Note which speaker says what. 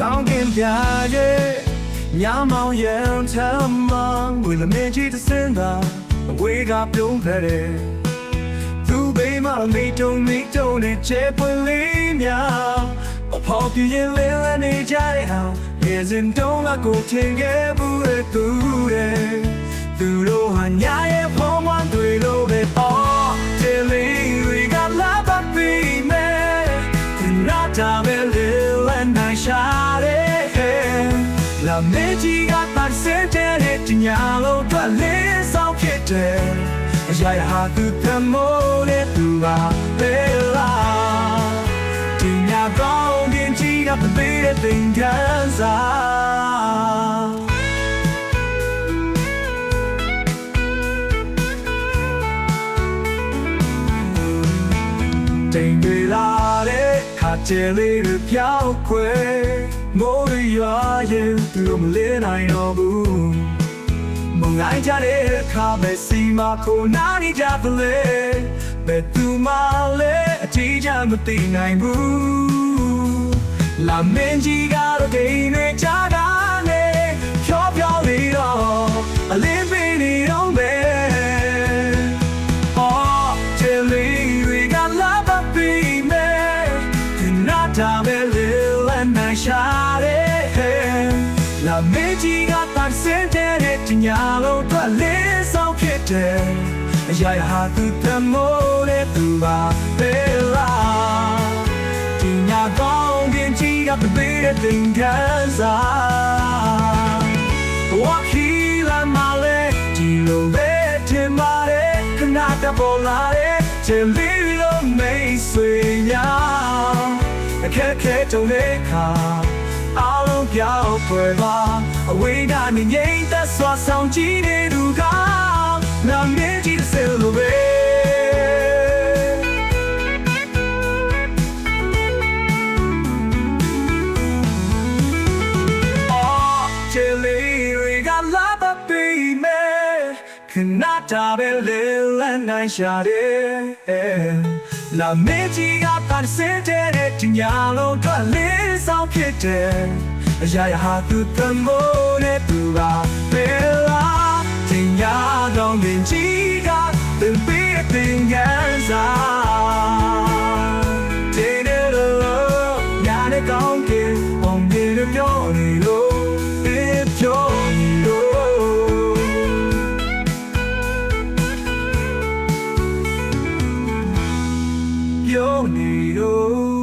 Speaker 1: ကောင်းကင်ပြရဲ့ညမောင်ရန်ထမ်းမဝီလမေကြီးတစ်စင်းသာဝေကပြုံးခဲ့တယ်သူဘေးမှာမိတုံမိတုံနဲ့ချေပွင့်လေးများအဖော်ပြရင်လဲလဲနေကြတဲ့အောင်ရေစင်တုံးကကိုထင်ခဲ့ဘူးတဲ့သူတဲ့သူတို့ဟာညာရဲ့ဖုံးမတွေလို့ပဲ မေကြီးကပတ်စင်တဲ့တညာလုံးတော့လေးဆောင်ဖြစ်တယ်အရာဟာသူတမိုးတဲ့သူပါလေလာဒီညာကောင်းကင်ကြီးကပေးတဲ့သင်္ကန်းစာတိမ်တွေလာတဲ့ခါကျဲလေးတွေပြောင်းခွဲမိုး ရွာရင်သူတို့မလေးနိုင်တော့ဘူးမုန်တိုင်းကြတဲ့အခါပဲစီမကိုနားနေကြသလေဘယ်သူမှလည်းအထီးချမသိနိုင်ဘူးလာမင်းကြီးကတော့ဒိန်တွေကြားတာနေဖြောဖြောလေးတော့အလင်းပေးနေတော့ပဲ Oh, Tilly, we got love up in me. Not a little La Meji got that scented it in yellow, but lives on Peter. Ya ha tu the more to ba bella. Tinya gong in chi got the beat thing canza. Walk he la male, Tilo bet in my ခဏတပေါ်လာတဲ့ချင်လေး လို့မိတ်ဆွေများအခက်ခဲတုံးတဲ့ခါအားလုံးပြောင်းပွဲပါအဝေးကနေငိမ့်သက်စွာဆောင်ကြည့်နေသူကနာမည်ကြီးစလို့ပဲအော်ချင်လေးတွေကလာပါပြီမဲခဏတာပဲလေလန်းနိုင်ရှာတယ်လာမေကြီးကပတ်စင်တဲ့တညာလုံးထွက်လေးဆောင်ဖြစ်တယ် အရာရာဟာသူတမိုးနဲ့သူကပေလာတညာတော့ငင်ကြီးကသင်ပေးတဲ့ငန်းစားတဲ့လို့ညာနဲ့ကောင်းကင်အောင်ပြေပြောနေလို့ပြောနေလို့ပြောနေတော့